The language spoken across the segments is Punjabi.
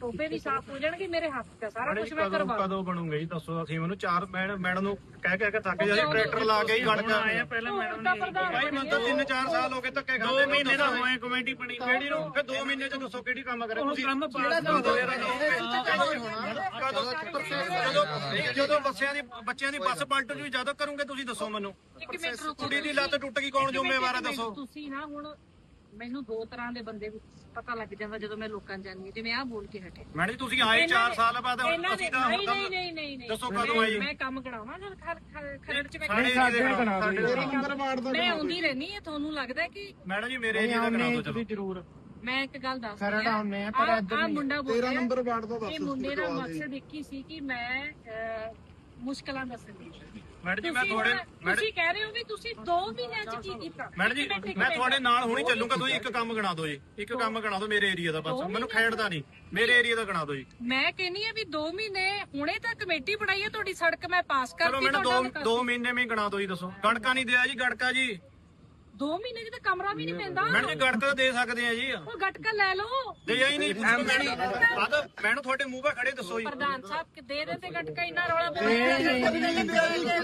ਟੋਪੇ ਵੀ ਸਾਫ਼ ਹੋ ਜਾਣਗੇ ਮੇਰੇ ਹੱਥ ਤੇ ਸਾਰਾ ਕੁਝ ਮੈਂ ਕਦੋਂ ਕਰਵਾ ਕਦੋਂ ਬਣੂਗੇ ਜੀ ਦੱਸੋ ਅਸੀਂ ਮੈਨੂੰ। ਚਾਰ ਮੈਡਮ ਮੈਡਮ ਨੂੰ ਕਹਿ ਕਹਿ ਕੇ ਥੱਕ ਜਾਈ ਟਰੈਕਟਰ ਲਾ ਕੇ ਹੀ ਗੜਕਾ ਆਏ ਪਹਿਲਾਂ ਮੈਡਮ ਨੇ। ਭਾਈ ਮੈਨੂੰ ਤਾਂ 3-4 ਸਾਲ ਹੋ ਗਏ ਧੱਕੇ ਖਾਂਦੇ 2 ਮਹੀਨੇ ਦਾ ਹੋਏ ਕਮੇਟੀ ਬਣੀ ਕਿਹੜੀ ਨੂੰ। ਫਿਰ 2 ਮਹੀਨੇ ਚ ਦੱਸੋ ਕਿਹੜੀ ਕੰਮ ਕਰੇ। ਤੁਸੀਂ ਕੰਮ ਜਦੋਂ ਜਦੋਂ ਬੱਸਿਆਂ ਦੀ ਬੱਚਿਆਂ ਦੀ ਬੱਸ ਪਲਟ ਜੂ ਜਦੋਂ ਕਰੋਗੇ ਤੁਸੀਂ ਦੱਸੋ ਮੈਨੂੰ। ਕੁੜੀ ਦੀ ਲੱਤ ਟੁੱਟ ਗਈ ਕੌਣ ਜ਼ਿੰਮੇਵਾਰ ਹੈ ਦੱਸੋ। ਤੁਸੀਂ ਨਾ ਹੁਣ ਮੈਨੂੰ ਦੋ ਤਰ੍ਹਾਂ ਦੇ ਬੰਦੇ ਪਤਾ ਲੱਗ ਜਾਂਦਾ ਜਦੋਂ ਮੈਂ ਲੋਕਾਂ ਹਾਂ। ਜਿਵੇਂ ਆਹ ਬੋਲ ਕੇ ਹਟੇ। ਮੈਡਮ ਜੀ ਤੁਸੀਂ ਆਏ 4 ਸਾਲ ਬਾਅਦ ਅਸੀਂ ਤਾਂ ਨਹੀਂ ਨਹੀਂ ਨਹੀਂ ਨਹੀਂ ਦੱਸੋ ਕਦੋਂ ਆਏ? ਮੈਂ ਕੰਮ ਕਰਾਵਾਂ ਖਰ- ਖਰੜ 'ਚ ਮੈਂ ਸਾਡੇ ਨਾਲ, ਨੰਬਰ ਵਾਰਡ ਦਾ ਮੈਂ ਆਉਂਦੀ ਰਹਿਣੀ ਹੈ ਤੁਹਾਨੂੰ ਲੱਗਦਾ ਹੈ ਕਿ ਮੈਡਮ ਜੀ ਮੇਰੇ ਏਰੀਆ ਦਾ ਕਰਾ ਦਿਓ ਚਲੋ। ਜ਼ਰੂਰ। ਮੈਂ ਇੱਕ ਗੱਲ ਦੱਸ ਖਰੜ ਆਉਂਦੇ ਆ, ਪਰ ਇੱਧਰ ਆ ਨਹੀਂ। ਮੁੰਡਾ ਬੋਲ ਤੇਰਾ ਰਿਹਾ ਨੰਬਰ ਵਾਰਡ ਦਾ ਦੱਸ ਇਹ ਮੁੰਡੇ ਦਾ ਮਕਸਦ ਇੱਕ ਹੀ ਸੀ ਕਿ ਮੈਂ ਮੁਸ਼ਕਲਾਂ ਦੱਸਣੀ ਮੈਡਮ ਜੀ ਮੈਂ ਤੁਹਾਡੇ ਤੁਸੀਂ ਕਹਿ ਰਹੇ ਹੋ ਵੀ ਤੁਸੀਂ 2 ਮਹੀਨਿਆਂ 'ਚ ਕੀ ਕੀਤਾ। ਮੈਡਮ ਜੀ ਇੱਕ ਮਿੰਟ, ਇੱਕ ਮੈਂ ਮਿੰਟ। ਤੁਹਾਡੇ ਨਾਲ ਹੁਣੀ ਚੱਲੂਗਾ ਤੁਸੀਂ ਇੱਕ ਕੰਮ ਗਣਾ ਦਿਓ ਜੀ। ਇੱਕ ਕੰਮ ਗਣਾ ਦਿਓ ਮੇਰੇ ਏਰੀਆ ਦਾ ਬਸ। ਮੈਨੂੰ ਖੇਡਦਾ ਨਹੀਂ। ਮੇਰੇ ਏਰੀਆ ਦਾ ਗਣਾ ਦਿਓ ਜੀ। ਮੈਂ ਕਹਿੰਨੀ ਆ ਵੀ 2 ਮਹੀਨੇ ਹੁਣੇ ਤਾਂ ਕਮੇਟੀ ਬਣਾਈ ਹੈ ਤੁਹਾਡੀ ਸੜਕ ਮੈਂ ਪਾਸ ਚਲੋ ਕਰਤੀ ਤੁਹਾਡਾ ਦੋ ਦੋ ਮਹੀਨੇ ਵਿੱਚ ਗਣਾ ਦਿਓ ਜੀ ਦੱਸੋ। ਗੜਕਾ ਨਹੀਂ ਦਿਆ ਜੀ ਗੜਕਾ ਜੀ। ਦੋ ਮਹੀਨੇ ਚ ਤਾਂ ਕਮਰਾ ਵੀ ਨਹੀਂ ਪੈਂਦਾ ਮੈਡਮ ਜੀ ਗੜਕਾ ਤਾਂ ਦੇ ਸਕਦੇ ਆ ਜੀ ਉਹ ਗਟਕਾ ਲੈ ਲਓ ਦਿਆ ਹੀ ਨਹੀਂ ਬਾਦ ਮੈਨੂੰ ਤੁਹਾਡੇ ਮੂੰਹ 'ਤੇ ਖੜੇ ਦੱਸੋ ਜੀ ਪ੍ਰਧਾਨ ਸਾਹਿਬ ਕਿ ਦੇ ਦੇ ਤੇ ਗਟਕਾ ਇੰਨਾ ਰੌਲਾ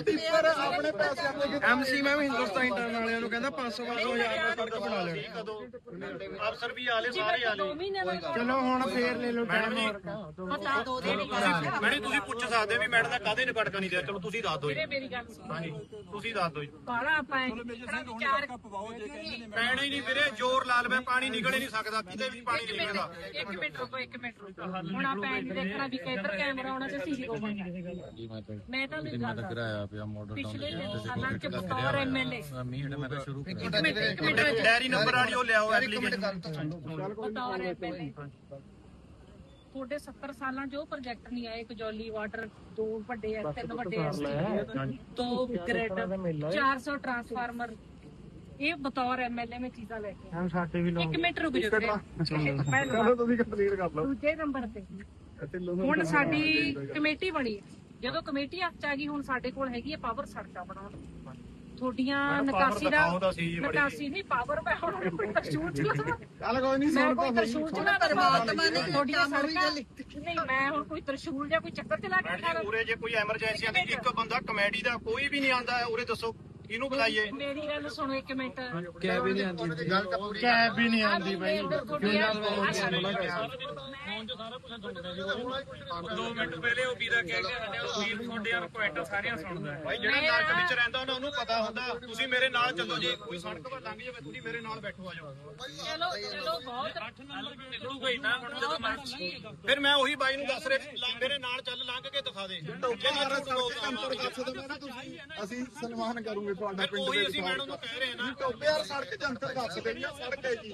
ਟਿੱਪਰ ਆਪਣੇ ਪੈਸੇ ਆਪਣੇ ਐਮਸੀ ਮੈਂ ਵੀ ਹਿੰਦੁਸਤਾਨ ਇੰਟਰਨ ਵਾਲਿਆਂ ਨੂੰ ਕਹਿੰਦਾ 500 2000 ਦਾ ਸੜਕ ਬਣਾ ਲੈਣੀ ਕਦੋਂ ਅਫਸਰ ਵੀ ਆਲੇ ਸਾਰੇ ਆਲੇ ਦੋ ਮਹੀਨੇ ਦਾ ਚਲੋ ਹੁਣ ਫੇਰ ਲੈ ਲਓ ਮੈਡਮ ਜੀ ਪਤਾ ਦੋ ਦੇ ਨਹੀਂ ਮੈਡਮ ਤੁਸੀਂ ਪੁੱਛ ਸਕਦੇ ਵੀ ਮੈਡਮ ਦਾ ਕਾਹਦੇ ਨੇ ਗੜਕਾ ਨਹੀਂ ਦਿਆ ਚਲੋ ਤੁਸੀਂ ਦੱਸ ਦਿਓ ਜੀ ਵੀਰੇ ਮੇਰੀ ਗੱਲ ਸੁਣ ਹਾਂਜੀ ਤੁਸੀਂ ਦੱਸ ਦਿਓ ਜੀ ਬਾਲਾ ਆਪਾਂ ਵਿਚਾਰ ਪੈਣਾ ਹੀ ਨਹੀਂ ਵੀਰੇ ਜ਼ੋਰ ਲਾ ਲਵੇ ਪਾਣੀ ਨਿਕਲ ਹੀ ਨਹੀਂ ਸਕਦਾ ਕਿਤੇ ਵੀ ਪਾਣੀ ਨਹੀਂ ਨਿਕਲਦਾ। ਇੱਕ ਮਿੰਟ ਰੁਕੋ ਇੱਕ ਮਿੰਟ ਰੁਕੋ। ਹੁਣ ਆਪਾਂ ਇਹ ਨੀ ਦੇਖਣਾ ਵੀ ਕਿੱਧਰ ਕੈਮਰਾ ਆਉਣਾ ਤੇ ਸੀਸੀ ਕੋ ਬਣਨਾ। ਮੈਂ ਤਾਂ ਨਹੀਂ ਗੱਲ ਕਰਾਇਆ ਪਿਆ ਮਾਡਲ ਪਿਛਲੇ ਸਾਲਾਂ ਚ ਬਤੌਰ ਐਮਐਲਏ ਮੀਂਹ ਮੈਂ ਤਾਂ ਸ਼ੁਰੂ ਕੀਤਾ ਇੱਕ ਮਿੰਟ ਇੱਕ ਮਿੰਟ ਡੈਰੀ ਨੰਬਰ ਵਾਲੀ ਉਹ ਲਿਆਓ ਐਪਲੀਕੇਸ਼ਨ। ਬਤੌਰ ਐਮਐਲਏ ਤੁਹਾਡੇ 70 ਸਾਲਾਂ ਉਹ ਪ੍ਰੋਜੈਕਟ ਨਹੀਂ ਆਏ ਕਜੌਲੀ ਵਾਟਰ ਦੋ ਵੱਡੇ ਐ ਤਿੰਨ ਵੱਡੇ ਐ ਦੋ ਗ੍ਰਿਡ 400 ਟਰਾਂਸਫਾਰਮਰ ਇਹ ਬਤੌਰ ਐਮਐਲਏ ਮੈਂ ਚੀਜ਼ਾਂ ਲੈ ਕੇ ਆਈ। ਹਮ ਸਾਡੇ ਵੀ ਇੱਕ ਮਿੰਟ ਰੁਕ ਜਾਓ ਵੀਰੇ। ਚਲੋ ਤੁਸੀਂ ਕੰਪਲੀਟ ਕਰ ਲਓ। ਦੂਜੇ ਨੰਬਰ ਤੇ। ਹੁਣ ਸਾਡੀ ਕਮੇਟੀ ਬਣੀ ਹੈ। ਜਦੋਂ ਕਮੇਟੀ ਹੱਥ 'ਚ ਆ ਗਈ ਹੁਣ ਸਾਡੇ ਕੋਲ ਹੈਗੀ ਹੈ ਪਾਵਰ ਸੜਕਾਂ ਬਣਾਉਣ। ਦੀ। ਤੁਹਾਡੀਆਂ ਨਿਕਾਸੀ ਦਾ ਨਿਕਾਸੀ ਨਹੀਂ ਪਾਵਰ ਮੈਂ ਹੁਣ ਕੋਈ ਤਰਸ਼ੂਲ ਚਲਾਵਾਂ ਚੱਲ ਕੋਈ ਨਹੀਂ ਮੈਂ ਕੋਈ ਤਰਸ਼ੂਲ ਚਲਾ ਪਰਮਾਤਮਾ ਨੇ ਤੁਹਾਡੀਆਂ ਸੜਕਾਂ ਨਹੀਂ ਮੈਂ ਹੁਣ ਕੋਈ ਤਰਸ਼ੂਲ ਜਾਂ ਕੋਈ ਚੱਕਰ ਚਲਾ ਕੇ ਮੈਡਮ ਖਾ ਜੀ ਉਰੇ ਜੇ ਕੋਈ ਐਮਰਜੈਂਸੀ ਆਂਦੀ ਇੱਕ ਬੰਦਾ ਕਮੇਡੀ ਦਾ ਕੋਈ ਵੀ ਨਹੀਂ ਆਂਦਾ ਉਰੇ ਦੱਸੋ। ਕਿਹਨੂੰ ਬੁਲਾਈਏ। ਮੇਰੀ ਗੱਲ ਸੁਣੋ ਇੱਕ ਮਿੰਟ। ਕੈਬ ਹੀ ਨਹੀਂ ਆਉਂਦੀ ਕੈਬ ਵੀ ਨਹੀਂ ਆਉਂਦੀ ਬਾਈ। ਦੋ ਮਿੰਟ ਪਹਿਲੇ ਉਹ ਵੀਰਾ ਕਹਿ ਕੇ ਹਟਿਆ ਉਹ ਵੀਰ ਤੁਹਾਡੇ ਰਿਕੁਐਸਟ ਸਾਰੀਆਂ ਸੁਣਦਾ ਭਾਈ ਜਿਹੜਾ ਨਰਕ ਵਿੱਚ ਰਹਿੰਦਾ ਉਹਨਾਂ ਨੂੰ ਪਤਾ ਹੁੰਦਾ ਤੁਸੀਂ ਮੇਰੇ ਨਾਲ ਚੱਲੋ ਜੀ। ਕੋਈ ਸੜਕ 'ਤੇ ਲੰਘ ਜਾਵੇ ਤੁਸੀਂ ਮੇਰੇ ਨਾਲ ਬੈਠੋ ਆ ਜਾਓ। ਚਲੋ ਚਲੋ ਬਹੁਤ 8 ਨੰਬਰ ਨਿਕਲੂਗਾ ਹੀ ਨਾ ਹੁਣ ਜਦੋਂ ਮਰਜ਼ੀ। ਫਿਰ ਮੈਂ ਉਹੀ ਬਾਈ ਨੂੰ ਦੱਸ ਰਿਹਾ ਮੇਰੇ ਨਾਲ ਚੱਲ ਲੰਘ ਕੇ ਦਿਖਾ ਦੇ। ਜੇ ਮੈਂ ਨਾ ਤੁਸੀਂ। ਅਸੀਂ ਸਨਮਾਨ ਕਰੂਗੇ। ਤੁਹਾਡਾ ਫਿਰ ਪਿੰਡ ਉਹੀ ਦੇ ਅਸੀਂ ਮੈਡਮ ਨੂੰ ਕਹਿ ਰਹੇ ਹਾਂ ਨਾ ਟੋਬੇ ਯਾਰ ਸੜਕ ਜੰਤਰ ਦੱਸ ਦੇਣੀ ਆ ਸੜਕ ਹੈ ਜੀ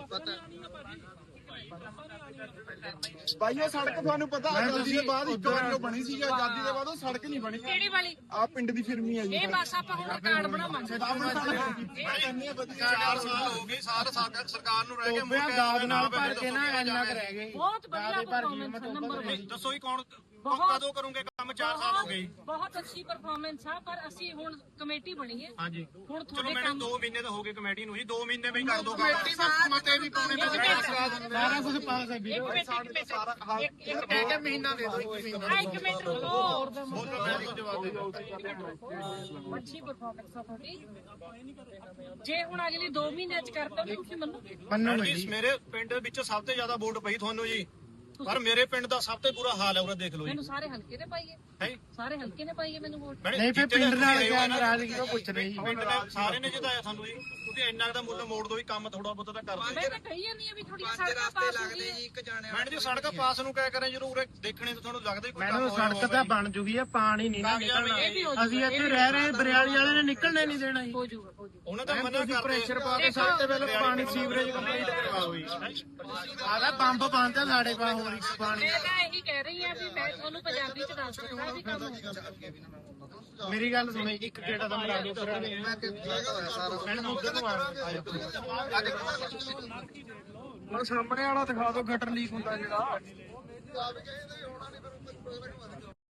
ਉਹ ਸੜਕ ਤੁਹਾਨੂੰ ਪਤਾ ਆਜ਼ਾਦੀ ਦੇ ਬਾਅਦ ਇੱਕ ਵਾਰ ਜੋ ਬਣੀ ਸੀ ਆਜ਼ਾਦੀ ਦੇ ਬਾਅਦ ਉਹ ਸੜਕ ਨਹੀਂ ਬਣੀ। ਕਿਹੜੀ ਵਾਲੀ? ਆ ਪਿੰਡ ਦੀ ਫਿਰਮੀ ਹੈ ਜੀ। ਇਹ ਬਸ ਆਪਾਂ ਹੁਣ ਕਾਰਡ ਬਣਾਵਾਂਗੇ। ਚਾਰ ਸਾਲ ਹੋ ਗਏ ਸਾਲ ਸਾਡਾ ਸਰਕਾਰ ਨੂੰ ਰਹਿ ਗਏ ਕੇ ਦਾਦ ਨਾਲ ਭਰ ਕੇ ਨਾ ਇੰਨਾ ਕੁ ਰਹਿ ਗਏ। ਬਹੁਤ ਵਧੀਆ ਪਰਫਾਰਮੈਂਸ ਨੰਬਰ ਦੱਸੋ ਹੀ ਕੌਣ ਬਹੁਤ- ਕਦੋਂ ਕਰੋਗੇ ਕੰਮ? 4 ਸਾਲ ਹੋ ਗਏ। ਬਹੁਤ ਅੱਛੀ ਪਰਫਾਰਮੈਂਸ ਆ ਪਰ ਅਸੀਂ ਹੁਣ ਕਮੇਟੀ ਬਣੀ ਹੈ। ਹਾਂਜੀ। ਹੁਣ ਚਲੋ ਤੁਹਾਡੇ ਮੈਨੂੰ ਕੰਮ 2 ਮਹੀਨੇ ਤਾਂ ਹੋ ਗਏ ਕਮੇਟੀ ਨੂੰ ਜੀ 2 ਮਹੀਨੇ ਵਿੱਚ ਕਰ ਦੋ ਮਤੇ ਵੀ ਪਾਉਣੇ ਸਾਰਾ ਕੁਝ ਪਾਸ ਹੈ। ਵੀ ਇੱਕ ਮਿੰਟ ਇੱਕ ਮਿੰਟ। ਇੱਕ ਇੱਕ ਕਹਿ ਕੇ ਮਹੀਨਾ ਦੇ ਦੋ ਇੱਕ ਮਹੀਨਾ ਆ, ਇੱਕ ਮਿੰਟ ਰੁਕੋ। ਅੱਛੀ ਪਰਫਾਰਮੈਂਸ ਆ ਤੁਹਾਡੀ। ਜੇ ਹੁਣ ਅਗਲੀ 2 ਮਹੀਨਿਆਂ ਚ ਕਰਤਾ ਤਾਂ ਤੁਸੀਂ ਮੰਨੋਗੇ? ਮੰਨੋ ਜੀ ਮੇਰੇ ਪਿੰਡ ਵਿੱਚ ਸਭ ਤੋਂ ਜ਼ਿਆਦਾ ਵੋਟ ਪਈ ਤੁਹਾਨੂੰ ਜੀ। ਪਰ ਮੇਰੇ ਪਿੰਡ ਦਾ ਸਭ ਤੋਂ ਬੁਰਾ ਹਾਲ ਹੈ ਉਹਦਾ ਦੇਖ ਲਓ ਜੀ। ਮੈਨੂੰ ਸਾਰੇ ਹਲਕੇ ਨੇ ਪਾਈਏ ਹੈ। ਸਾਰੇ ਹਲਕੇ ਨੇ ਪਾਈਏ ਮੈਨੂੰ ਵੋਟ? ਮੈਡਮ, ਨਹੀਂ ਫਿਰ ਜਿੱਤੇ ਪਿੰਡ ਨਾਲ ਤੁਸੀਂ ਨਾ। ਨਾਰਾਜ਼ਗੀ ਉਹ ਪੁੱਛ ਰਹੀ ਪਿੰਡ ਨੇ ਸਾਰੇ ਨੇ ਜਿਤਾਇਆ ਤੁਹਾਨੂੰ ਜੀ। ਤੁਸੀਂ ਇੰਨਾ ਦਾ ਮੁੱਲ ਮੋੜ ਦੋ ਵੀ ਕੰਮ ਥੋੜਾ ਬਹੁਤਾ ਤਾਂ ਕਰ ਦਿਓ ਮੈਂ ਤਾਂ ਕਹੀ ਜਾਂਦੀ ਆ ਵੀ ਥੋੜੀਆਂ ਸੜਕਾਂ ਪਾਸ ਹੋ ਗਈਆਂ ਮੈਡਮ ਜੀ ਸੜਕ ਪਾਸ ਨੂੰ ਕਹਿ ਕਰੇ ਜਦੋਂ ਉਰੇ ਦੇਖਣੇ ਤਾਂ ਤੁਹਾਨੂੰ ਲੱਗਦਾ ਹੀ ਕੋਈ ਮੈਨੂੰ ਕੰਮ ਹੋਇਆ ਸੜਕ ਤਾਂ ਬਣ ਜੂਗੀ ਆ ਪਾਣੀ ਨਹੀਂ ਨਾ ਨਿਕਲਣਾ। ਇਹ ਵੀ ਹੋ ਜਾਊਗਾ, ਅਸੀਂ ਇੱਥੇ ਰਹਿ ਰਹੇ ਬਰਿਆਲੀ ਵਾਲੇ ਨੇ ਨਿਕਲਣੇ ਨਹੀਂ ਦੇਣਾ ਜੀ। ਹੋ ਜਾਊਗਾ ਹੋ ਜਾਊਗਾ ਉਹਨਾਂ ਦਾ ਮਨਾ ਕਰਦੇ ਪ੍ਰੈਸ਼ਰ ਪਾ ਕੇ ਸਾਡੇ ਤੇ ਪਹਿਲਾਂ ਪਾਣੀ ਸੀਵਰੇਜ ਕੰਪਲੀਟ ਕਰਵਾਓ ਜੀ। ਆਦਾ ਪੰਪ ਬੰਦ ਆ ਸਾਡੇ ਪਾ ਹੋਰ ਇੱਕ ਪਾਣੀ ਮੈਂ ਤਾਂ ਇਹੀ ਕਹਿ ਰਹੀ ਆ ਵੀ ਮੈਂ ਤੁਹਾਨੂੰ ਪੰਜਾਬੀ ਚ ਦੱਸ ਦਿੰਦਾ ਵੀ ਕੰਮ ਹੋਊਗਾ ਮੇਰੀ ਗੱਲ ਸੁਣੋ ਇੱਕ ਕਿਹੜਾ ਦਾ ਮਰਾ ਦਿਓ ਫਿਰ। ਮੈਡਮ ਉਧਰ ਨੂੰ ਆ ਮੈਂ ਸਾਹਮਣੇ ਵਾਲਾ ਦਿਖਾ ਦਿਓ ਗਟਰ ਲੀਕ ਹੁੰਦਾ ਜਿਹੜਾ।